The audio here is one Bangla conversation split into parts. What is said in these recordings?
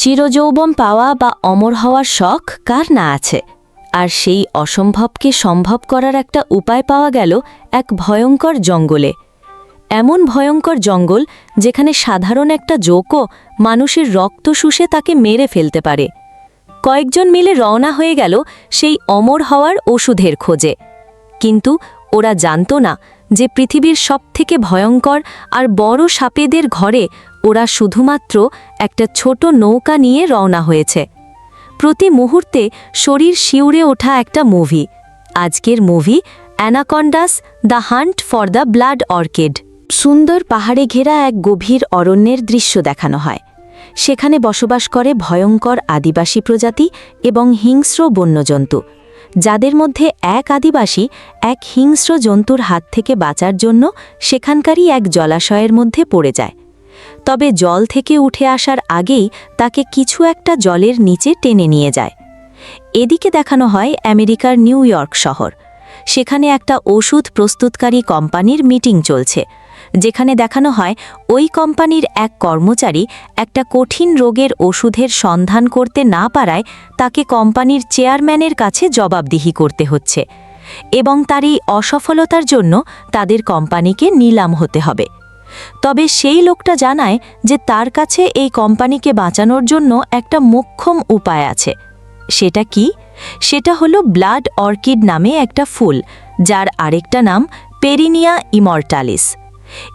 চিরযৌবন পাওয়া বা অমর হওয়ার শখ কার না আছে? আর সেই অসম্ভবকে সম্ভব করার একটা উপায় পাওয়া গেল এক ভয়ঙ্কর জঙ্গলে। এমন ভয়ঙ্কর জঙ্গল যেখানে সাধারণ একটা জোকও মানুষের রক্ত শুষে তাকে মেরে ফেলতে পারে। কয়েকজন মিলে রওনা হয়ে গেল সেই অমর হওয়ার ওষুধের খোঁজে। কিন্তু ওরা জানত না যে পৃথিবীর সবথেকে ভয়ঙ্কর আর বড় সাপেদের ঘরে ওরা শুধুমাত্র একটা ছোট নৌকা নিয়ে রওনা হয়েছে। প্রতি মুহূর্তে শরীর শিউরে ওঠা একটা মুভি। আজকের movie, Anacondas, The Hunt for the Blood Orchid. সুন্দর পাহাড়ে ঘেরা এক গভীর অরণ্যের দৃশ্য দেখানো হয়। সেখানে বসবাস করে ভয়ঙ্কর আদিবাসী প্রজাতি এবং হিংস্র বন্যজন্তু। যাদের মধ্যে এক আদিবাসী এক হিংস্র জন্তুর হাত থেকে বাঁচার জন্য সেখানকারই এক জলাশয়ের মধ্যে পড়ে যায়। তবে জল থেকে উঠে আসার আগেই তাকে কিছু একটা জলের নিচে টেনে নিয়ে যায়। এদিকে দেখানো হয় আমেরিকার নিউ ইয়র্ক শহর। সেখানে একটা ওষুধ প্রস্তুতকারী কোম্পানির মিটিং চলছে, যেখানে দেখানো হয় ওই কোম্পানির এক কর্মচারী একটা কঠিন রোগের ওষুধের সন্ধান করতে না পারায় তাকে কোম্পানির চেয়ারম্যানের কাছে জবাবদিহি করতে হচ্ছে এবং তার এই অসফলতার জন্য তাদের কোম্পানিকে নিলাম হতে হবে। তবে সেই লোকটা জানায় যে তার কাছে এই কোম্পানিকে বাঁচানোর জন্য একটা মোক্ষম উপায় আছে। সেটা কি? সেটা হলো ব্লাড অর্কিড নামে একটা ফুল, যার আরেকটা নাম পেরিনিয়া ইমর্টালিস।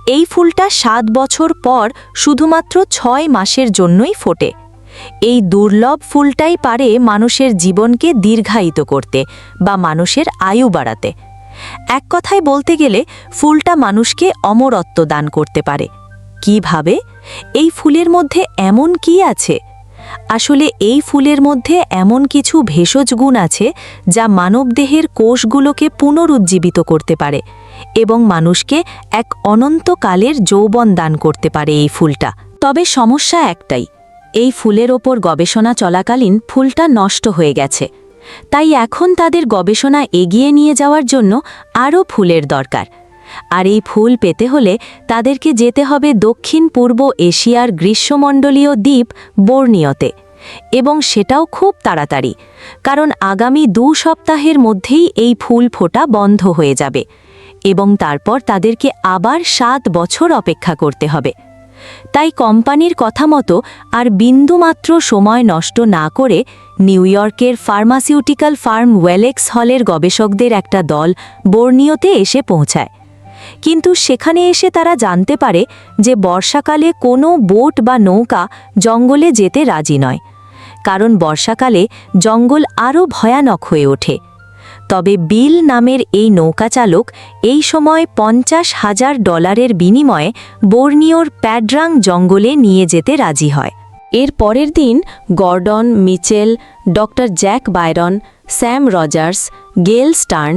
এই ফুলটা সাত বছর পর শুধুমাত্র ছয় মাসের জন্যই ফোটে। এই দুর্লভ ফুলটাই পারে মানুষের জীবনকে দীর্ঘায়িত করতে বা মানুষের আয়ু বাড়াতে। এক কথায় বলতে গেলে ফুলটা মানুষকে অমরত্ব দান করতে পারে। কীভাবে এই ফুলের মধ্যে এমন কি আছে? আসলে এই ফুলের মধ্যে এমন কিছু ভেষজ গুণ আছে যা মানবদেহের কোষগুলোকে পুনরুজ্জীবিত করতে পারে এবং মানুষকে এক অনন্তকালের যৌবন দান করতে পারে এই ফুলটা। তবে সমস্যা একটাই, এই ফুলের ওপর গবেষণা চলাকালীন ফুলটা নষ্ট হয়ে গেছে। তাই এখন তাদের গবেষণা এগিয়ে নিয়ে যাওয়ার জন্য আরও ফুলের দরকার। আর এই ফুল পেতে হলে তাদেরকে যেতে হবে দক্ষিণ পূর্ব এশিয়ার গ্রীষ্মমণ্ডলীয় দ্বীপ বর্নিয়তে এবং সেটাও খুব তাড়াতাড়ি, কারণ আগামী দু সপ্তাহের মধ্যেই এই ফুল ফোটা বন্ধ হয়ে যাবে। এবং তারপর তাদেরকে আবার সাত বছর অপেক্ষা করতে হবে। তাই কোম্পানির কথা মতো আর বিন্দুমাত্র সময় নষ্ট না করে নিউ ইয়র্কের ফার্মাসিউটিক্যাল ফার্ম ওয়েলেক্স হলের গবেষকদের একটা দল বর্নিওতে এসে পৌঁছায়। কিন্তু সেখানে এসে তারা জানতে পারে যে বর্ষাকালে কোনো বোট বা নৌকা জঙ্গলে যেতে রাজি নয়। কারণ বর্ষাকালে জঙ্গল আরও ভয়ানক হয়ে ওঠে। তবে বিল নামের এই নৌকাচালক এই সময় পঞ্চাশ হাজার ডলারের বিনিময়ে বর্নিওর প্যাড্রাং জঙ্গলে নিয়ে যেতে রাজি হয়। এর পরের দিন Gordon, Mitchell, doctor Jack Byron Sam Rogers, Gail Stern,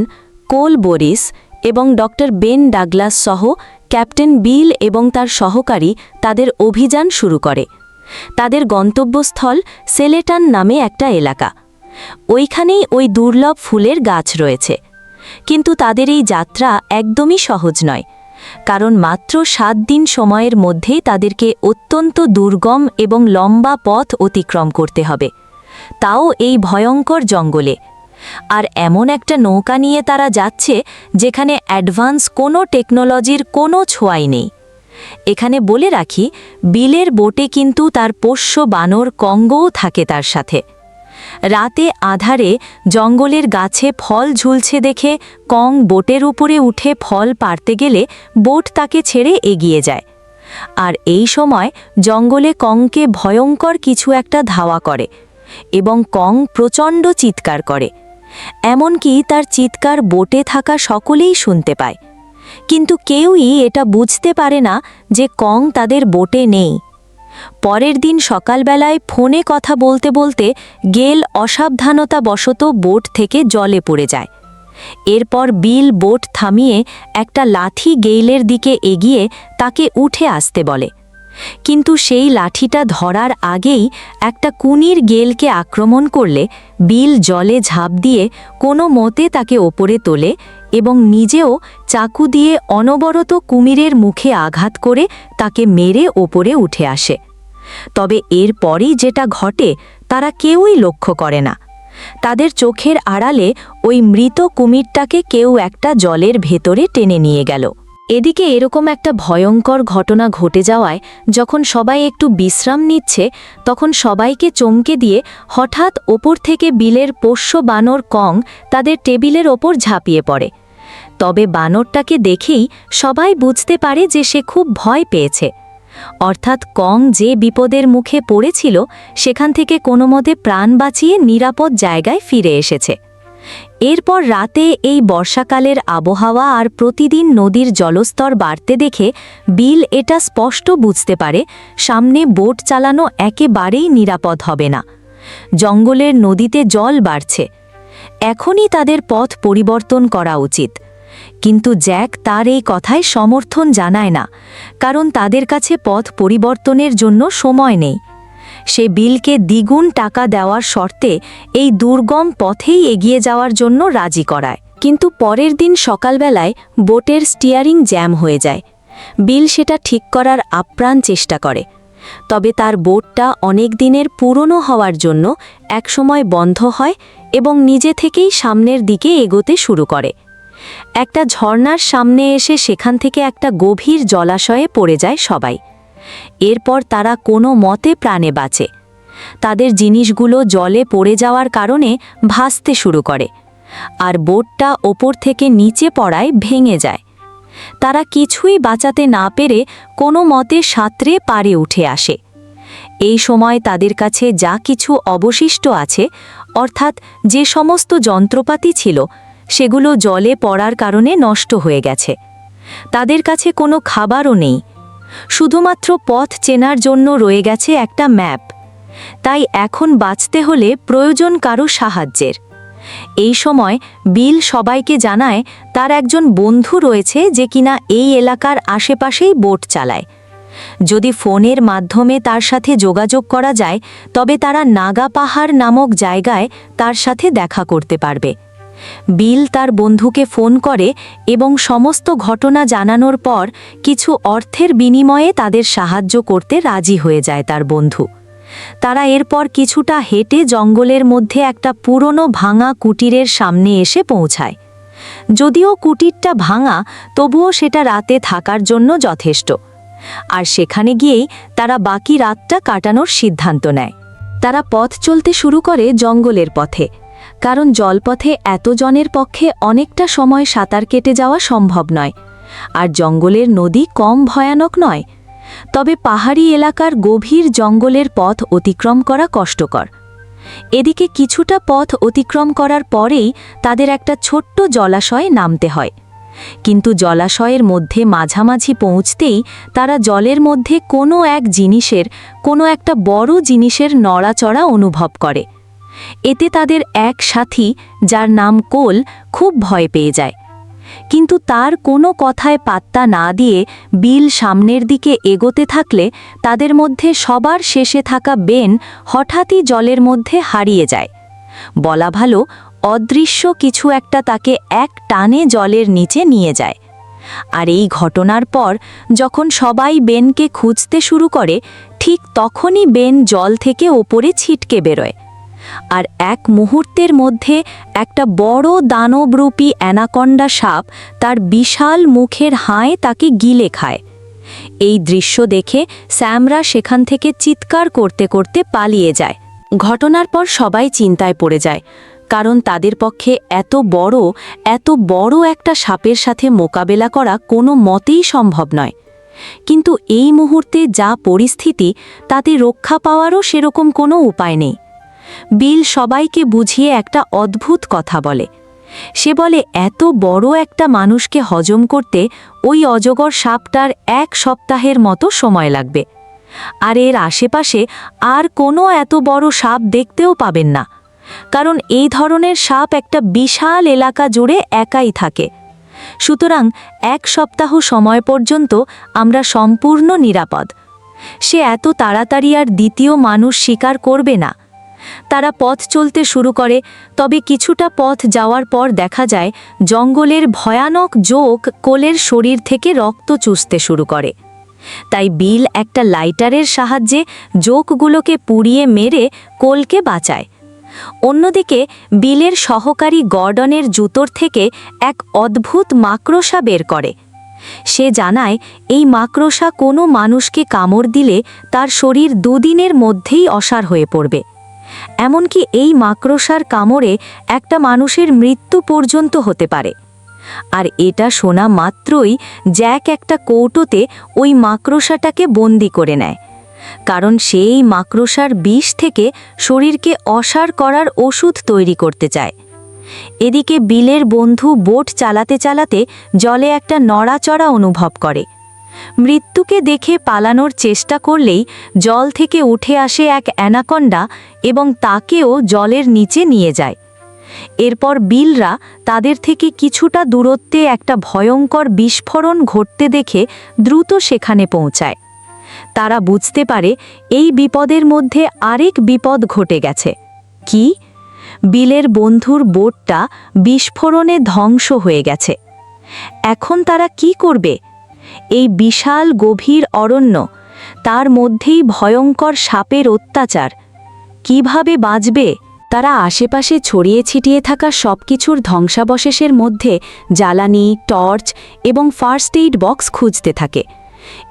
Cole Boris এবং ডক্টর বেন ডাগলাস সহ ক্যাপ্টেন বিল এবং তার সহকারী তাদের অভিযান শুরু করে। তাদের গন্তব্যস্থল সেলেটান নামে একটা এলাকা। ওইখানেই ওই দুর্লভ ফুলের গাছ রয়েছে। কিন্তু তাদের এই যাত্রা একদমই সহজ নয়, কারণ মাত্র সাত দিন সময়ের মধ্যেই তাদেরকে অত্যন্ত দুর্গম এবং লম্বা পথ অতিক্রম করতে হবে। তাও এই ভয়ঙ্কর জঙ্গলে। আর এমন একটা নৌকা নিয়ে তারা যাচ্ছে যেখানে অ্যাডভান্স কোনো টেকনোলজির কোনো ছোঁয়াই নেই। এখানে বলে রাখি, বিলের বোটে কিন্তু তার পোষ্য বানর কঙ্গও থাকে তার সাথে। রাতে আধারে জঙ্গলের গাছে ফল ঝুলছে দেখে কং বোটের উপরে উঠে ফল পারতে গেলে বোট তাকে ছেড়ে এগিয়ে যায়। আর এই সময় জঙ্গলে কংকে ভয়ঙ্কর কিছু একটা ধাওয়া করে এবং কং প্রচণ্ড চিৎকার করে। এমনকি তার চিৎকার বোটে থাকা সকলেই শুনতে পায়। কিন্তু কেউই এটা বুঝতে পারে না যে কং তাদের বোটে নেই। পরের দিন সকালবেলায় ফোনে কথা বলতে বলতে গেল অসাবধানতাবশত বোট থেকে জলে পড়ে যায়। এরপর বিল বোট থামিয়ে একটা লাঠি গেইলের দিকে এগিয়ে তাকে উঠে আসতে বলে। কিন্তু সেই লাঠিটা ধরার আগেই একটা কুনির গেলকে আক্রমণ করলে বিল জলে ঝাঁপ দিয়ে কোনো মতে তাকে ওপরে তোলে এবং নিজেও চাকু দিয়ে অনবরত কুমিরের মুখে আঘাত করে তাকে মেরে ওপরে উঠে আসে। তবে এরপরই যেটা ঘটে, তারা কেউই লক্ষ্য করে না। তাদের চোখের আড়ালে ওই মৃত কুমিরটাকে কেউ একটা জলের ভেতরে টেনে নিয়ে গেল। এদিকে এরকম একটা ভয়ঙ্কর ঘটনা ঘটে যাওয়ায় যখন সবাই একটু বিশ্রাম নিচ্ছে, তখন সবাইকে চমকে দিয়ে হঠাৎ ওপর থেকে বিলের পোষ্য বানর কং তাদের টেবিলের ওপর ঝাঁপিয়ে পড়ে। তবে বানরটাকে দেখেই সবাই বুঝতে পারে যে সে খুব ভয় পেয়েছে। অর্থাৎ কং যে বিপদের মুখে পড়েছিল, সেখান থেকে কোনো মতে প্রাণ বাঁচিয়ে নিরাপদ জায়গায় ফিরে এসেছে। এরপর রাতে এই বর্ষাকালের আবহাওয়া আর প্রতিদিন নদীর জলস্তর বাড়তে দেখে বিল এটা স্পষ্ট বুঝতে পারে, সামনে বোট চালানো একেবারেই নিরাপদ হবে না। জঙ্গলের নদীতে জল বাড়ছে। এখনই তাদের পথ পরিবর্তন করা উচিত। কিন্তু জ্যাক তার এই কথায় সমর্থন জানায় না, কারণ তাদের কাছে পথ পরিবর্তনের জন্য সময় নেই। সে বিলকে দ্বিগুণ টাকা দেওয়ার শর্তে এই দুর্গম পথেই এগিয়ে যাওয়ার জন্য রাজি করায়। কিন্তু পরের দিন সকালবেলায় বোটের স্টিয়ারিং জ্যাম হয়ে যায়। বিল সেটা ঠিক করার আপ্রাণ চেষ্টা করে। তবে তার বোটটা অনেক দিনের পুরনো হওয়ার জন্য একসময় বন্ধ হয় এবং নিজে থেকেই সামনের দিকে এগোতে শুরু করে। একটা ঝর্ণার সামনে এসে সেখান থেকে একটা গভীর জলাশয়ে পড়ে যায় সবাই। এরপর তারা কোনো মতে প্রাণে বাঁচে। তাদের জিনিসগুলো জলে পড়ে যাওয়ার কারণে ভাসতে শুরু করে আর বোটটা ওপর থেকে নিচে পড়ায় ভেঙে যায়। তারা কিছুই বাঁচাতে না পেরে কোনো মতে সাঁতরে পারে উঠে আসে। এই সময় তাদের কাছে যা কিছু অবশিষ্ট আছে, অর্থাৎ যে সমস্ত যন্ত্রপাতি ছিল সেগুলো জলে পড়ার কারণে নষ্ট হয়ে গেছে। তাদের কাছে কোনো খাবারও নেই। শুধুমাত্র পথ চেনার জন্য রয়ে গেছে একটা ম্যাপ। তাই এখন বাঁচতে হলে প্রয়োজন কারও সাহায্যের। এই সময় বিল সবাইকে জানায়, তার একজন বন্ধু রয়েছে যে কিনা এই এলাকার আশেপাশেই বোট চালায়। যদি ফোনের মাধ্যমে তার সাথে যোগাযোগ করা যায়, তবে তারা নাগা পাহাড় নামক জায়গায় তার সাথে দেখা করতে পারবে। বিল তার বন্ধুকে ফোন করে এবং সমস্ত ঘটনা জানানোর পর কিছু অর্থের বিনিময়ে তাদের সাহায্য করতে রাজি হয়ে যায় তার বন্ধু। তারা এরপর কিছুটা হেঁটে জঙ্গলের মধ্যে একটা পুরনো ভাঙা কুটিরের সামনে এসে পৌঁছায়। যদিও কুটিরটা ভাঙা, তবুও সেটা রাতে থাকার জন্য যথেষ্ট। আর সেখানে গিয়েই তারা বাকি রাতটা কাটানোর সিদ্ধান্ত নেয়। তারা পথ চলতে শুরু করে জঙ্গলের পথে। কারণ জলপথে এত জনের পক্ষে অনেকটা সময় সাঁতার কেটে যাওয়া সম্ভব নয়। আর জঙ্গলের নদী কম ভয়ানক নয়। তবে পাহাড়ি এলাকার গভীর জঙ্গলের পথ অতিক্রম করা কষ্টকর। এদিকে কিছুটা পথ অতিক্রম করার পরেই তাদের একটা ছোট্ট জলাশয়ে নামতে হয়। কিন্তু জলাশয়ের মধ্যে মাঝামাঝি পৌঁছতেই তারা জলের মধ্যে কোনো এক জিনিসের, কোনো একটা বড় জিনিসের নড়াচড়া অনুভব করে। এতে তাদের এক সাথী, যার নাম কোল, খুব ভয় পেয়ে যায়। কিন্তু তার কোনো কথায় পাত্তা না দিয়ে বিল সামনের দিকে এগোতে থাকলে তাদের মধ্যে সবার শেষে থাকা বেন হঠাৎই জলের মধ্যে হারিয়ে যায়। বলা ভালো, অদৃশ্য কিছু একটা তাকে এক টানে জলের নিচে নিয়ে যায়। আর এই ঘটনার পর যখন সবাই বেনকে খুঁজতে শুরু করে, ঠিক তখনই বেন জল থেকে ওপরে ছিটকে বেরোয়। আর এক মুহূর্তের মধ্যে একটা বড় দানবরূপী অ্যানাকন্ডা সাপ তার বিশাল মুখের হায় তাকে গিলে খায়। এই দৃশ্য দেখে স্যামরা সেখান থেকে চিৎকার করতে করতে পালিয়ে যায়। ঘটনার পর সবাই চিন্তায় পড়ে যায়, কারণ তাদের পক্ষে এত বড় এত বড় একটা সাপের সাথে মোকাবেলা করা কোনো মতেই সম্ভব নয়। কিন্তু এই মুহূর্তে যা পরিস্থিতি, তাতে রক্ষা পাওয়ারও সেরকম কোনো উপায় নেই। বিল সবাইকে বুঝিয়ে একটা অদ্ভুত কথা বলে। সে বলে, এত বড় একটা মানুষকে হজম করতে ওই অজগর সাপটার এক সপ্তাহের মতো সময় লাগবে। আর এর আশেপাশে আর কোনো এত বড় সাপ দেখতেও পাবেন না। কারণ এই ধরনের সাপ একটা বিশাল এলাকা জুড়ে একাই থাকে। সুতরাং এক সপ্তাহ সময় পর্যন্ত আমরা সম্পূর্ণ নিরাপদ। সে এত তাড়াতাড়ি আর দ্বিতীয় মানুষ স্বীকার করবে না। তারা পথ চলতে শুরু করে, তবে কিছুটা পথ যাওয়ার পর দেখা যায়, জঙ্গলের ভয়ানক জোক কোলের শরীর থেকে রক্ত চুষতে শুরু করে। তাই বিল একটা লাইটারের সাহায্যে জোকগুলোকে পুড়িয়ে মেরে কোলকে বাঁচায়। অন্যদিকে, বিলের সহকারী গর্ডনের জুতোর থেকে এক অদ্ভুত মাকড়সা বের করে। সে জানায়, এই মাকড়সা কোনো মানুষকে কামড় দিলে তার শরীর দুদিনের মধ্যেই অসার হয়ে পড়বে। এমনকি এই মাকড়সার কামড়ে একটা মানুষের মৃত্যু পর্যন্ত হতে পারে। আর এটা শোনা মাত্রই জ্যাক একটা কৌটোতে ওই মাকড়সাটাকে বন্দি করে নেয়। কারণ সেই মাকড়সার বিষ থেকে শরীরকে অসার করার ওষুধ তৈরি করতে চায়। এদিকে বিলের বন্ধু বোট চালাতে চালাতে জলে একটা নড়াচড়া অনুভব করে। মৃত্যুকে দেখে পালানোর চেষ্টা করলেই জল থেকে উঠে আসে এক অ্যানাকন্ডা এবং তাকেও জলের নিচে নিয়ে যায়। এরপর বিলরা তাদের থেকে কিছুটা দূরত্বে একটা ভয়ঙ্কর বিস্ফোরণ ঘটতে দেখে দ্রুত সেখানে পৌঁছায়। তারা বুঝতে পারে এই বিপদের মধ্যে আরেক বিপদ ঘটে গেছে। কি? বিলের বন্ধুর বোটটা বিস্ফোরণে ধ্বংস হয়ে গেছে। এখন তারা কি করবে? এই বিশাল গভীর অরণ্য, তার মধ্যেই ভয়ঙ্কর সাপের অত্যাচার। কীভাবে বাঁচবে? তারা আশেপাশে ছড়িয়ে ছিটিয়ে থাকা সবকিছুর ধ্বংসাবশেষের মধ্যে জ্বালানি, টর্চ এবং ফার্স্ট এইড বক্স খুঁজতে থাকে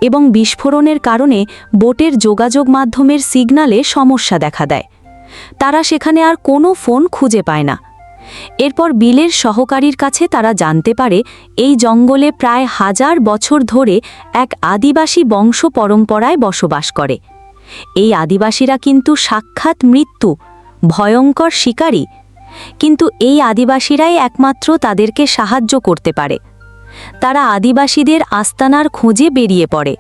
এবং বিস্ফোরণের কারণে বোটের যোগাযোগ মাধ্যমের সিগনালে সমস্যা দেখা দেয়। তারা সেখানে আর কোনো ফোন খুঁজে পায় না। এরপর বিলের সহকারীর কাছে তারা জানতে পারে, এই জঙ্গলে প্রায় হাজার বছর ধরে এক আদিবাসী বংশ পরম্পরায় বসবাস করে। এই আদিবাসীরা কিন্তু সাক্ষাৎ মৃত্যু, ভয়ঙ্কর শিকারী। কিন্তু এই আদিবাসীরাই একমাত্র তাদেরকে সাহায্য করতে পারে। তারা আদিবাসীদের আস্তানার খোঁজে বেরিয়ে পড়ে।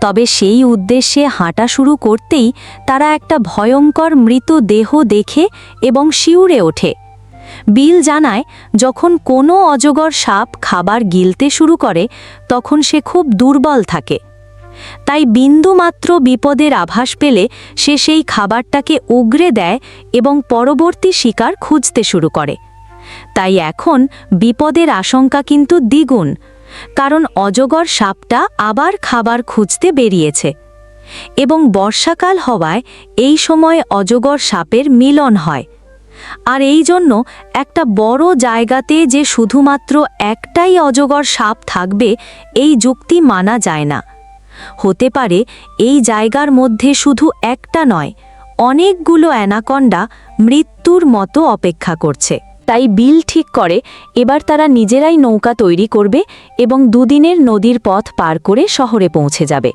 তবে সেই উদ্দেশ্যে হাঁটা শুরু করতেই তারা একটা ভয়ঙ্কর মৃত দেহ দেখে এবং শিউরে ওঠে। বিল জানায়, যখন কোনো অজগর সাপ খাবার গিলতে শুরু করে, তখন সে খুব দুর্বল থাকে। তাই বিন্দুমাত্র বিপদের আভাস পেলে সে সেই খাবারটাকে উগরে দেয় এবং পরবর্তী শিকার খুঁজতে শুরু করে। তাই এখন বিপদের আশঙ্কা কিন্তু দ্বিগুণ, কারণ অজগর সাপটা আবার খাবার খুঁজতে বেরিয়েছে। এবং বর্ষাকাল হওয়ায় এই সময় অজগর সাপের মিলন হয়। আর এই জন্য একটা বড় জায়গাতে যে শুধুমাত্র একটাই অজগর সাপ থাকবে, এই যুক্তি মানা যায় না। হতে পারে এই জায়গার মধ্যে শুধু একটা নয়, অনেকগুলো অ্যানাকন্ডা মৃত্যুর মতো অপেক্ষা করছে। তাই বিল ঠিক করে এবার তারা নিজেরাই নৌকা তৈরি করবে এবং দুদিনের নদীর পথ পার করে শহরে পৌঁছে যাবে।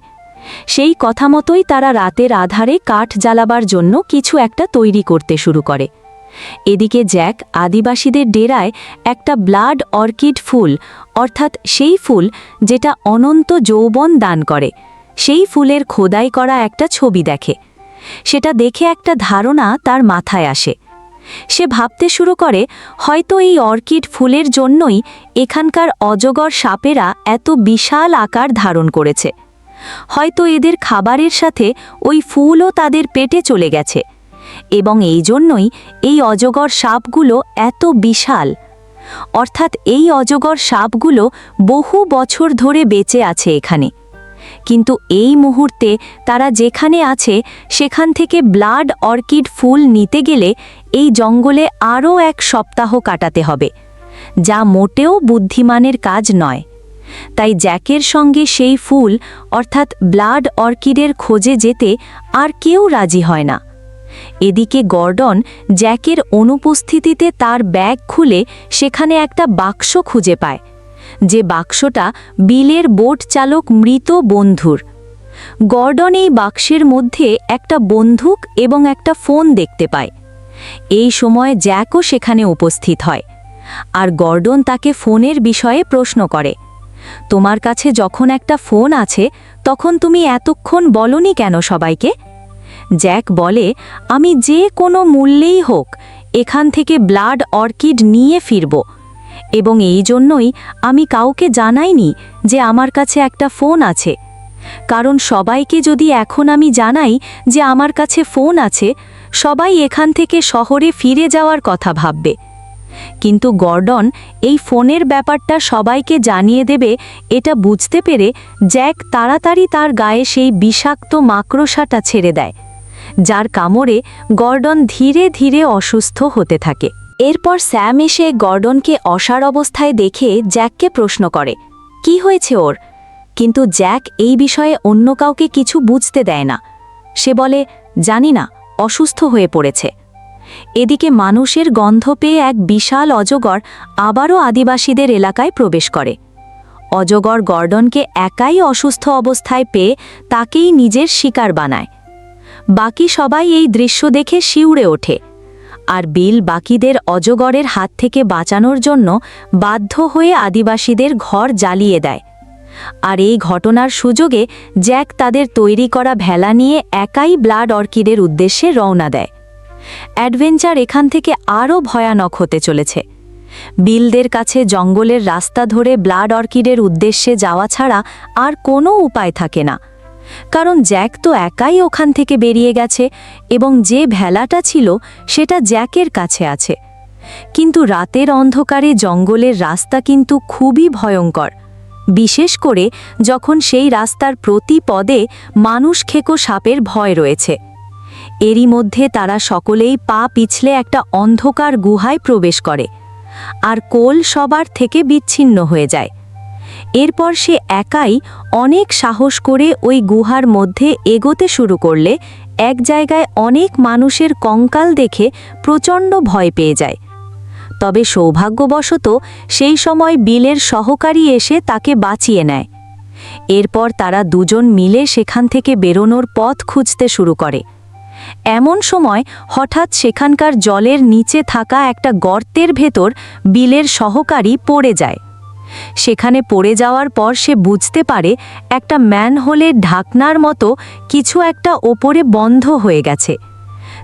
সেই কথা মতোই তারা রাতের আধারে কাঠ জ্বালাবার জন্য কিছু একটা তৈরি করতে শুরু করে। এদিকে জ্যাক আদিবাসীদের ডেরায় একটা ব্লাড অর্কিড ফুল, অর্থাৎ সেই ফুল যেটা অনন্ত যৌবন দান করে। সেই ফুলের খোদাই করা একটা ছবি দেখে। সেটা দেখে একটা ধারণা তার মাথায় আসে। সে ভাবতে শুরু করে, হয়তো এই অর্কিড ফুলের জন্যই এখানকার অজগর সাপেরা এত বিশাল আকার ধারণ করেছে। হয়তো এদের খাবারের সাথে ওই ফুলও তাদের পেটে চলে গেছে। এবং এই জন্যই এই অজগর সাপগুলো এত বিশাল। অর্থাৎ এই অজগর সাপগুলো বহু বছর ধরে বেঁচে আছে এখানে। কিন্তু এই মুহূর্তে তারা যেখানে আছে, সেখান থেকে ব্লাড অর্কিড ফুল নিতে গেলে এই জঙ্গলে আরও এক সপ্তাহ কাটাতে হবে, যা মোটেও বুদ্ধিমানের কাজ নয়। তাই জ্যাকের সঙ্গে সেই ফুল, অর্থাৎ ব্লাড অর্কিডের খোঁজে যেতে আর কেউ রাজি হয় না। এদিকে গর্ডন জ্যাকের অনুপস্থিতিতে তার ব্যাগ খুলে সেখানে একটা বাক্স খুঁজে পায়, যে বাক্সটা বিলের বোট চালক মৃত বন্ধুর। গর্ডন এই বাক্সের মধ্যে একটা বন্দুক এবং একটা ফোন দেখতে পায়। এই সময় জ্যাকও সেখানে উপস্থিত হয় আর গর্ডন তাকে ফোনের বিষয়ে প্রশ্ন করে, তোমার কাছে যখন একটা ফোন আছে, তখন তুমি এতক্ষণ বলনি কেন সবাইকে? জ্যাক বলে, আমি যে কোনো মূল্যেই হোক, এখান থেকে ব্লাড অর্কিড নিয়ে ফিরব। এবং এই জন্যই আমি কাউকে জানাইনি যে আমার কাছে একটা ফোন আছে। কারণ সবাইকে যদি এখন আমি জানাই যে আমার কাছে ফোন আছে, সবাই এখান থেকে শহরে ফিরে যাওয়ার কথা ভাববে। কিন্তু গর্ডন, এই ফোনের ব্যাপারটা সবাইকে জানিয়ে দেবে, এটা বুঝতে পেরে জ্যাক তাড়াতাড়ি তার গায়ে সেই বিষাক্ত মাকড়সাটা ছেড়ে দেয়। যার কামড়ে গর্ডন ধীরে ধীরে অসুস্থ হতে থাকে। এরপর স্যাম এসে গর্ডনকে অসার অবস্থায় দেখে জ্যাককে প্রশ্ন করে, কি হয়েছে ওর? কিন্তু জ্যাক এই বিষয়ে অন্য কাউকে কিছু বুঝতে দেয় না। সে বলে, জানি না, অসুস্থ হয়ে পড়েছে। এদিকে মানুষের গন্ধ পেয়ে এক বিশাল অজগর আবারও আদিবাসীদের এলাকায় প্রবেশ করে। অজগর গর্ডনকে একাই অসুস্থ অবস্থায় পেয়ে তাকেই নিজের শিকার বানায়। বাকি সবাই এই দৃশ্য দেখে শিউড়ে ওঠে। আর বিল বাকিদের অজগরের হাত থেকে বাঁচানোর জন্য বাধ্য হয়ে আদিবাসীদের ঘর জ্বালিয়ে দেয়। আর এই ঘটনার সুযোগে জ্যাক তাদের তৈরি করা ভেলা নিয়ে একাই ব্লাড অর্কিডের উদ্দেশ্যে রওনা দেয়। অ্যাডভেঞ্চার এখান থেকে আরও ভয়ানক হতে চলেছে। বিলদের কাছে জঙ্গলের রাস্তা ধরে ব্লাড অর্কিডের উদ্দেশ্যে যাওয়া ছাড়া আর কোনো উপায় থাকে না। কারণ জ্যাক তো একাই ওখান থেকে বেরিয়ে গেছে এবং যে ভেলাটা ছিল সেটা জ্যাকের কাছে আছে। কিন্তু রাতের অন্ধকারে জঙ্গলের রাস্তা কিন্তু খুবই ভয়ঙ্কর। বিশেষ করে যখন সেই রাস্তার প্রতি পদে মানুষ খেকো সাপের ভয় রয়েছে। এরই মধ্যে তারা সকলেই পা পিছলে একটা অন্ধকার গুহায় প্রবেশ করে। আর কোল সবার থেকে বিচ্ছিন্ন হয়ে যায়। এরপর সে একাই অনেক সাহস করে ওই গুহার মধ্যে এগোতে শুরু করলে এক জায়গায় অনেক মানুষের কঙ্কাল দেখে প্রচণ্ড ভয় পেয়ে যায়। তবে সৌভাগ্যবশত সেই সময় বিলের সহকারী এসে তাকে বাঁচিয়ে নেয়। এরপর তারা দুজন মিলে সেখান থেকে বেরোনোর পথ খুঁজতে শুরু করে। এমন সময় হঠাৎ সেখানকার জলের নিচে থাকা একটা গর্তের ভেতর বিলের সহকারী পড়ে যায়। সেখানে পড়ে যাওয়ার পর সে বুঝতে পারে একটা ম্যান ম্যানহোলের ঢাকনার মতো কিছু একটা ওপরে বন্ধ হয়ে গেছে।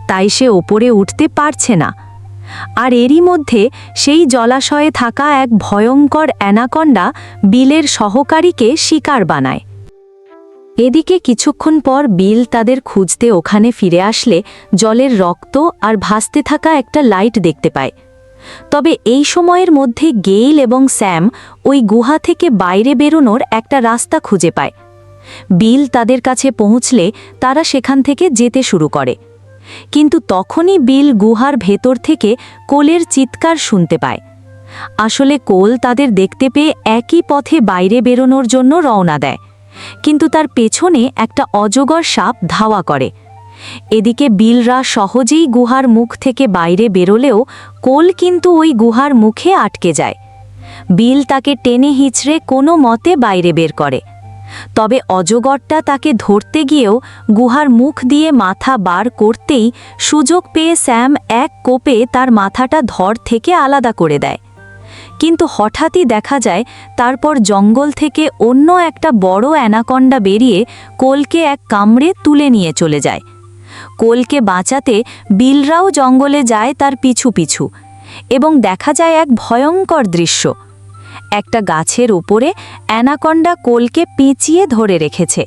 তাই সে ওপরে উঠতে পারছে না। আর এরই মধ্যে সেই জলাশয়ে থাকা এক ভয়ঙ্কর অ্যানাকন্ডা বিলের সহকারীকে শিকার বানায়। এদিকে কিছুক্ষণ পর বিল তাদের খুঁজতে ওখানে ফিরে আসলে জলের রক্ত আর ভাসতে থাকা একটা লাইট দেখতে পায়। তবে এই সময়ের মধ্যে গেইল এবং স্যাম ওই গুহা থেকে বাইরে বেরোনোর একটা রাস্তা খুঁজে পায়। বিল তাদের কাছে পৌঁছলে তারা সেখান থেকে যেতে শুরু করে। কিন্তু তখনই বিল গুহার ভেতর থেকে কোলের চিৎকার শুনতে পায়। আসলে কোল তাদের দেখতে পেয়ে একই পথে বাইরে বেরোনোর জন্য রওনা দেয়। কিন্তু তার পেছনে একটা অজগর সাপ ধাওয়া করে। এদিকে বিলরা সহজেই গুহার মুখ থেকে বাইরে বেরোলেও কোল কিন্তু ওই গুহার মুখে আটকে যায়। বিল তাকে টেনে হিচড়ে কোনো মতে বাইরে বের করে। তবে অজগরটা তাকে ধরতে গিয়েও গুহার মুখ দিয়ে মাথা বার করতেই সুযোগ পেয়ে স্যাম এক কোপে তার মাথাটা ধর থেকে আলাদা করে দেয়। কিন্তু হঠাৎই দেখা যায় তারপর জঙ্গল থেকে অন্য একটা বড় অ্যানাকন্ডা বেরিয়ে কোলকে এক কামড়ে তুলে নিয়ে চলে যায়। কোলকে বাঁচাতে বিলরাও জঙ্গলে যায় তার পিছু পিছু এবং দেখা যায় এক ভয়ঙ্কর দৃশ্য। একটা গাছের ওপরে অ্যানাকন্ডা কোলকে পেঁচিয়ে ধরে রেখেছে।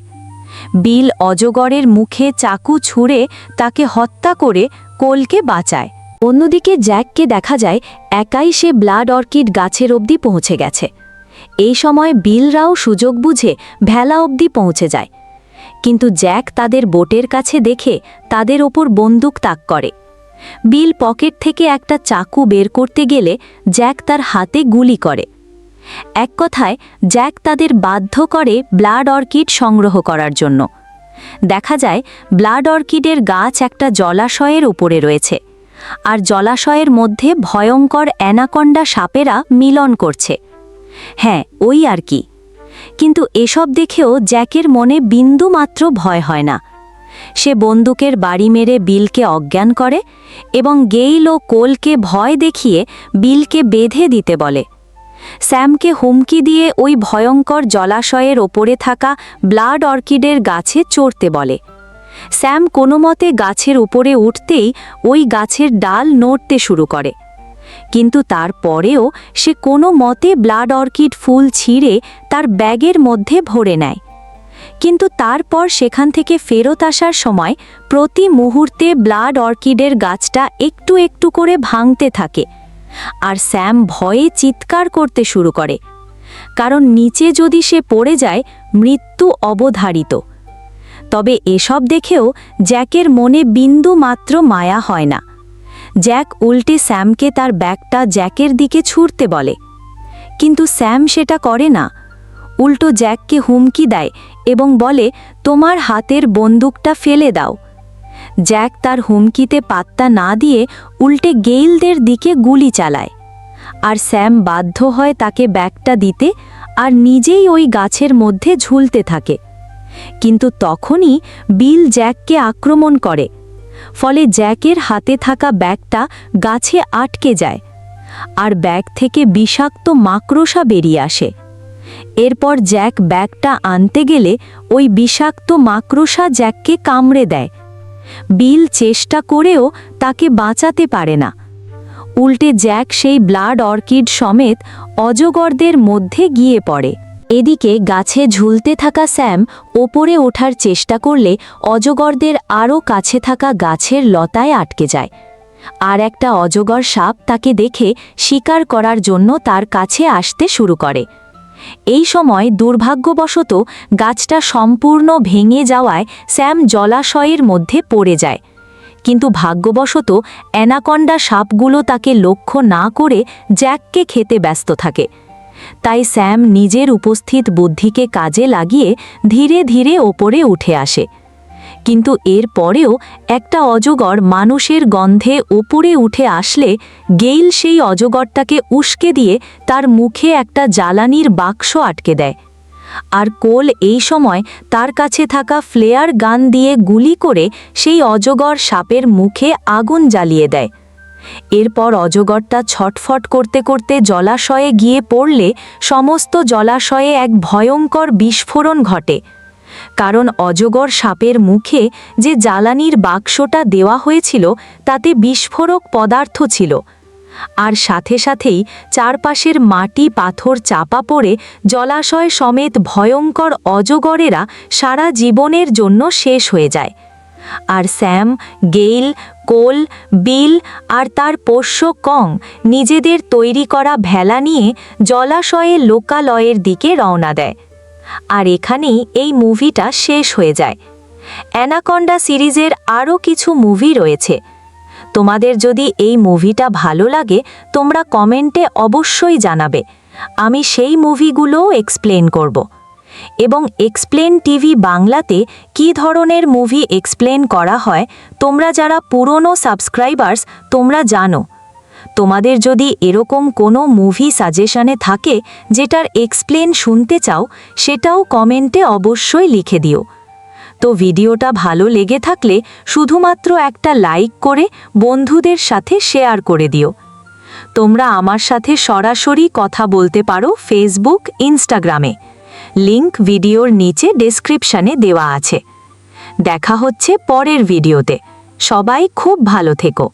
বিল অজগরের মুখে চাকু ছুঁড়ে তাকে হত্যা করে কোলকে বাঁচায়। অন্যদিকে জ্যাককে দেখা যায় একাই সে ব্লাড অর্কিড গাছের অবধি পৌঁছে গেছে। এই সময় বিলরাও সুযোগ বুঝে ভেলা অবধি পৌঁছে যায়। কিন্তু জ্যাক তাদের বোটের কাছে দেখে তাদের ওপর বন্দুক তাক করে। বিল পকেট থেকে একটা চাকু বের করতে গেলে জ্যাক তার হাতে গুলি করে। এক কথায়, জ্যাক তাদের বাধ্য করে ব্লাড অর্কিড সংগ্রহ করার জন্য। দেখা যায়, ব্লাড অর্কিডের গাছ একটা জলাশয়ের উপরে রয়েছে, আর জলাশয়ের মধ্যে ভয়ঙ্কর অ্যানাকন্ডা সাপেরা মিলন করছে। হ্যাঁ ওই আর কি। কিন্তু এসব দেখেও জ্যাকের মনে বিন্দু মাত্র ভয় হয় না। সে বন্দুকের বাড়ি মেরে বিলকে অজ্ঞান করে এবং গেইল ও কোলকে ভয় দেখিয়ে বিলকে বেঁধে দিতে বলে। স্যামকে হুমকি দিয়ে ওই ভয়ঙ্কর জলাশয়ের ওপরে থাকা ব্লাড অর্কিডের গাছে চড়তে বলে। স্যাম কোনো মতে গাছের উপরে উঠতেই ওই গাছের ডাল নড়তে শুরু করে। কিন্তু তারপরেও সে কোনো মতে ব্লাড অর্কিড ফুল ছিঁড়ে তার ব্যাগের মধ্যে ভরে নেয়। কিন্তু তারপর সেখান থেকে ফেরত আসার সময় প্রতি মুহূর্তে ব্লাড অর্কিডের গাছটা একটু একটু করে ভাঙতে থাকে আর স্যাম ভয়ে চিৎকার করতে শুরু করে। কারণ নিচে যদি সে পড়ে যায়, মৃত্যু অবধারিত। তবে এসব দেখেও জ্যাকের মনে বিন্দু মাত্র মায়া হয় না। জ্যাক উল্টে স্যামকে তার ব্যাগটা জ্যাকের দিকে ছুঁড়তে বলে। কিন্তু স্যাম সেটা করে না। উল্টো জ্যাককে হুমকি দেয় এবং বলে, তোমার হাতের বন্দুকটা ফেলে দাও। জ্যাক তার হুমকিতে পাত্তা না দিয়ে উল্টে গেইলদের দিকে গুলি চালায়। আর স্যাম বাধ্য হয় তাকে ব্যাগটা দিতে আর নিজেই ওই গাছের মধ্যে ঝুলতে থাকে। কিন্তু তখনই বিল জ্যাককে আক্রমণ করে। ফলে জ্যাকের হাতে থাকা ব্যাগটা গাছে আটকে যায় আর ব্যাগ থেকে বিষাক্ত মাকড়সা বেরিয়ে আসে। এরপর জ্যাক ব্যাগটা আনতে গেলে ওই বিষাক্ত মাকড়সা জ্যাককে কামড়ে দেয়। বিল চেষ্টা করেও তাকে বাঁচাতে পারে না। উল্টে জ্যাক সেই ব্লাড অর্কিড সমেত অজগরদের মধ্যে গিয়ে পড়ে। এদিকে গাছে ঝুলতে থাকা স্যাম ওপরে ওঠার চেষ্টা করলে অজগরদের আরও কাছে থাকা গাছের লতায় আটকে যায়। আর একটা অজগর সাপ তাকে দেখে শিকার করার জন্য তার কাছে আসতে শুরু করে। এই সময় দুর্ভাগ্যবশত গাছটা সম্পূর্ণ ভেঙে যাওয়ায় স্যাম জলাশয়ের মধ্যে পড়ে যায়। কিন্তু ভাগ্যবশত অ্যানাকন্ডা সাপগুলো তাকে লক্ষ্য না করে জ্যাককে খেতে ব্যস্ত থাকে। তাই স্যাম নিজের উপস্থিত বুদ্ধিকে কাজে লাগিয়ে ধীরে ধীরে ওপরে উঠে আসে। কিন্তু এর পরেও একটা অজগর মানুষের গন্ধে ওপরে উঠে আসলে গেইল সেই অজগরটাকে উস্কে দিয়ে তার মুখে একটা জ্বালানির বাক্স আটকে দেয়। আর কোল এই সময় তার কাছে থাকা ফ্লেয়ার গান দিয়ে গুলি করে সেই অজগর সাপের মুখে আগুন জ্বালিয়ে দেয়। এরপর অজগরটা ছটফট করতে করতে জলাশয়ে গিয়ে পড়লে সমস্ত জলাশয়ে এক ভয়ঙ্কর বিস্ফোরণ ঘটে। কারণ অজগর সাপের মুখে যে জ্বালানির বাক্সটা দেওয়া হয়েছিল, তাতে বিস্ফোরক পদার্থ ছিল। আর সাথে সাথেই চারপাশের মাটি পাথর চাপা পড়ে জলাশয় সমেত ভয়ঙ্কর অজগরেরা সারা জীবনের জন্য শেষ হয়ে যায়। আর স্যাম, গেইল কোল, বিল আর তার পোষ্য কং নিজেদের তৈরি করা ভেলা নিয়ে জলাশয়ে লোকালয়ের দিকে রওনা দেয়। আর এখানেই এই মুভিটা শেষ হয়ে যায়। অ্যানাকন্ডা সিরিজের আরও কিছু মুভি রয়েছে। তোমাদের যদি এই মুভিটা ভালো লাগে, তোমরা কমেন্টে অবশ্যই জানাবে। আমি সেই মুভিগুলোও এক্সপ্লেন করব। এবং এক্সপ্লেন টিভি বাংলাতে কি ধরনের মুভি এক্সপ্লেন করা হয়, তোমরা যারা পুরনো সাবস্ক্রাইবার্স তোমরা জানো। তোমাদের যদি এরকম কোনো মুভি সাজেশানে থাকে, যেটার এক্সপ্লেন শুনতে চাও, সেটাও কমেন্টে অবশ্যই লিখে দিও। তো ভিডিওটা ভালো লেগে থাকলে শুধুমাত্র একটা লাইক করে বন্ধুদের সাথে শেয়ার করে দিও। তোমরা আমার সাথে সরাসরি কথা বলতে পারো ফেসবুক ইনস্টাগ্রামে লিংক ভিডিওর নিচে ডেসক্রিপশানে দেওয়া আছে। দেখা হচ্ছে পরের ভিডিওতে। সবাই খুব ভালো থেকো।